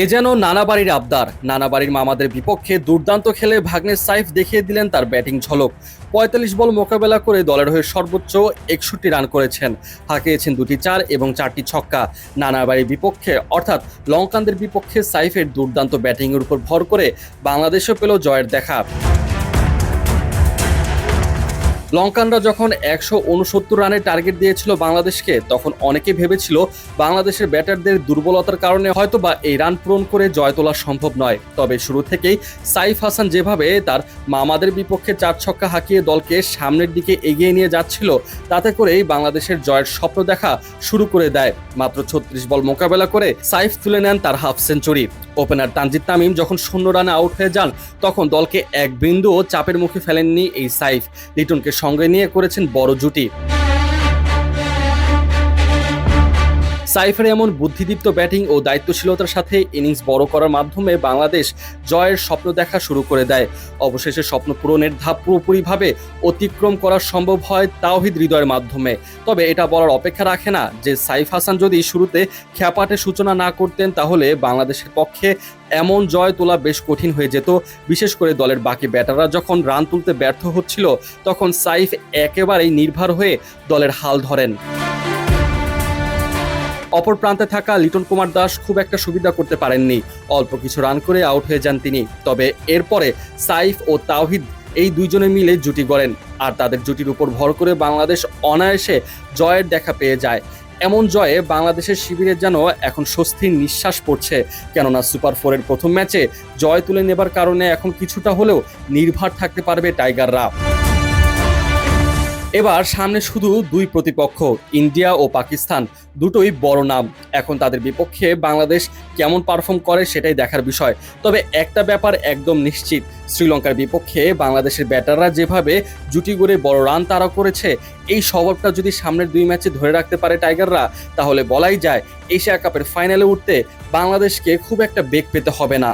এ যেন নানা বাড়ির আবদার। নানা বাড়ির মামাদের বিপক্ষে দুর্দান্ত খেলে ভাগ্নে সাইফ দেখিয়ে দিলেন তার ব্যাটিং ঝলক। পঁয়তাল্লিশ বল মোকাবেলা করে দলের হয়ে সর্বোচ্চ একষট্টি রান করেছেন। হাঁকিয়েছেন দুটি চার এবং চারটি ছক্কা। নানা বাড়ির বিপক্ষে, অর্থাৎ লঙ্কানদের বিপক্ষে সাইফের দুর্দান্ত ব্যাটিংয়ের উপর ভর করে বাংলাদেশও পেল জয়ের দেখা। লঙ্কানরা যখন একশো উনসত্তর রানের টার্গেট দিয়েছিল বাংলাদেশকে, তখন অনেকে ভেবেছিল বাংলাদেশের ব্যাটারদের দুর্বলতার কারণে হয়তো বা এই রান পূরণ করে জয় তোলা সম্ভব নয়। তবে শুরু থেকেই সাইফ হাসান যেভাবে তার মামাদের বিপক্ষে চার ছক্কা হাঁকিয়ে দলকে সামনের দিকে এগিয়ে নিয়ে যাচ্ছিল, তাতে করেই বাংলাদেশের জয়ের স্বপ্ন দেখা শুরু করে দেয়। মাত্র ছত্রিশ বল মোকাবেলা করে সাইফ তুলে নেন তার half century. Opener Tanzid Tamim যখন শূন্য রানে আউট হয়ে যান, তখন দলকে এক বিন্দুও চাপের মুখে ফেলেননি এই সাইফ। লিটনকে সঙ্গে নিয়ে করেছেন বড় জুটি। সাইফের এমন বুদ্ধিদীপ্ত ব্যাটিং ও দায়িত্বশীলতার সাথে ইনিংস বড় করার মাধ্যমে বাংলাদেশ জয়ের স্বপ্ন দেখা শুরু করে দেয়। অবশেষে স্বপ্ন পূরণের ধাপ পুরোপুরিভাবে অতিক্রম করা সম্ভব হয় তাওহিদ হৃদয়ের মাধ্যমে। তবে এটা বলার অপেক্ষা রাখে না যে সাইফ হাসান যদি শুরুতে খ্যাপাটে সূচনা না করতেন তাহলে বাংলাদেশের পক্ষে এমন জয় তোলা বেশ কঠিন হয়ে যেত। বিশেষ করে দলের বাকি ব্যাটাররা যখন রান তুলতে ব্যর্থ হচ্ছিল, তখন সাইফ একেবারেই নির্ভর হয়ে দলের হাল ধরেন। অপর প্রান্তে থাকা লিটন কুমার দাস খুব একটা সুবিধা করতে পারেননি। অল্প কিছু রান করে আউট হয়ে যান তিনি। তবে এরপরে সাইফ ও তাওহিদ এই দুইজনে মিলে জুটি গড়েন আর তাদের জুটির উপর ভর করে বাংলাদেশ অনায়াসে জয়ের দেখা পেয়ে যায়। এমন জয়ে বাংলাদেশের শিবিরে যেন এখন স্বস্তির নিঃশ্বাস পড়ছে। কেননা সুপার ফোরের প্রথম ম্যাচে জয় তুলে নেবার কারণে এখন কিছুটা হলেও নির্ভর থাকতে পারবে টাইগাররা। এবার সামনে শুধু দুই প্রতিপক্ষ, ইন্ডিয়া ও পাকিস্তান, দুটোই বড় নাম। এখন তাদের বিপক্ষে বাংলাদেশ কেমন পারফর্ম করে সেটাই দেখার বিষয়। তবে একটা ব্যাপার একদম নিশ্চিত, শ্রীলঙ্কার বিপক্ষে বাংলাদেশের ব্যাটাররা যেভাবে জুটি গড়ে বড় রান তারা করেছে, এই স্বভাবটা যদি সামনের দুই ম্যাচে ধরে রাখতে পারে টাইগাররা, তাহলে বলাই যায় এশিয়া কাপের ফাইনালে উঠতে বাংলাদেশকে খুব একটা বেগ পেতে হবে না।